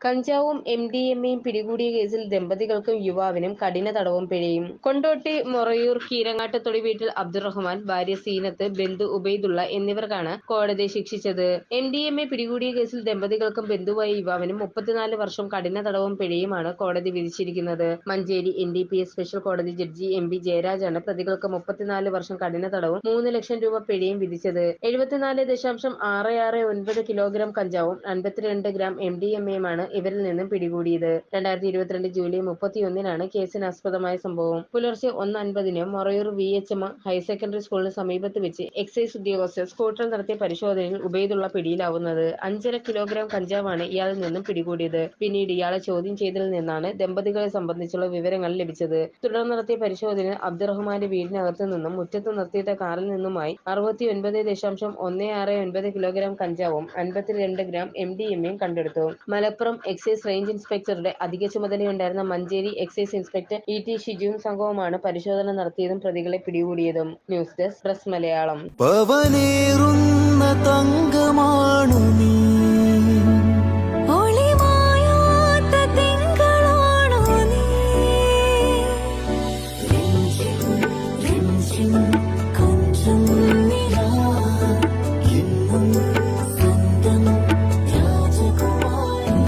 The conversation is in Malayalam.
കഞ്ചാവും എം ഡി എം എയും പിടികൂടിയ കേസിൽ ദമ്പതികൾക്കും യുവാവിനും കഠിന തടവും പിഴയും. കൊണ്ടോട്ടി മൊറയൂർ കീരങ്ങാട്ടുതൊടി വീട്ടിൽ അബ്ദുറഹ്മാൻ ഭാര്യ സീനത്ത് ബന്ധു ഉബൈദുള്ള എന്നിവർക്കാണ് കോടതി ശിക്ഷിച്ചത്. എം ഡി എം എ പിടികൂടിയ കേസിൽ ദമ്പതികൾക്കും ബന്ധുവായ യുവാവിനും മുപ്പത്തിനാല് വർഷം കഠിന തടവും പിഴയുമാണ് കോടതി വിധിച്ചിരിക്കുന്നത്. Manjeri N D P S special കോടതി ജഡ്ജി എം ബി ജയരാജാണ് പ്രതികൾക്ക് മുപ്പത്തിനാല് വർഷം കഠിന തടവും മൂന്ന് ലക്ഷം രൂപ പിഴയും വിധിച്ചത്. എഴുപത്തിനാല് ദശാംശം ആറ് ആറ് ഒൻപത് കിലോഗ്രാം കഞ്ചാവും അൻപത്തിരണ്ട് ഗ്രാം എം ഡി എം എയുമാണ് ഇവരിൽ നിന്നും പിടികൂടിയത്. രണ്ടായിരത്തി ഇരുപത്തിരണ്ട് ജൂലൈ മുപ്പത്തിയൊന്നിനാണ് കേസിനാസ്പദമായ സംഭവം. പുലർച്ചെ ഒന്ന് അൻപതിന് Morayur V H M higher secondary സ്കൂളിന് സമീപത്ത് വെച്ച് എക്സൈസ് ഉദ്യോഗസ്ഥർ സ്കൂട്ടറിൽ നടത്തിയ പരിശോധനയിൽ ഉബൈദുള്ള പിടിയിലാവുന്നത്. അഞ്ചര കിലോഗ്രാം കഞ്ചാവാണ് ഇയാളിൽ നിന്നും പിടികൂടിയത്. പിന്നീട് ഇയാളെ ചോദ്യം ചെയ്തതിൽ നിന്നാണ് ദമ്പതികളെ സംബന്ധിച്ചുള്ള വിവരങ്ങൾ ലഭിച്ചത്. തുടർന്ന് നടത്തിയ പരിശോധനയിൽ അബ്ദുറഹ്മാന്റെ വീടിനകത്തു നിന്നും മുറ്റത്ത് നിർത്തിയിട്ട കാറിൽ നിന്നുമായി അറുപത്തി ഒൻപത് ദശാംശം ഒന്ന് ആറ് ഒൻപത് കിലോഗ്രാം കഞ്ചാവും അൻപത്തിരണ്ട് ഗ്രാം എം ഡി എം എയും കണ്ടെടുത്തു. മലപ്പുറം എക്സൈസ് റേഞ്ച് ഇൻസ്പെക്ടറുടെ അധിക ചുമതലയുണ്ടായിരുന്ന Manjeri excise inspector E T ഷിജുവും സംഘവുമാണ് പരിശോധന നടത്തിയതും പ്രതികളെ പിടികൂടിയതും. News desk press Malayalam. രാജകുമാരി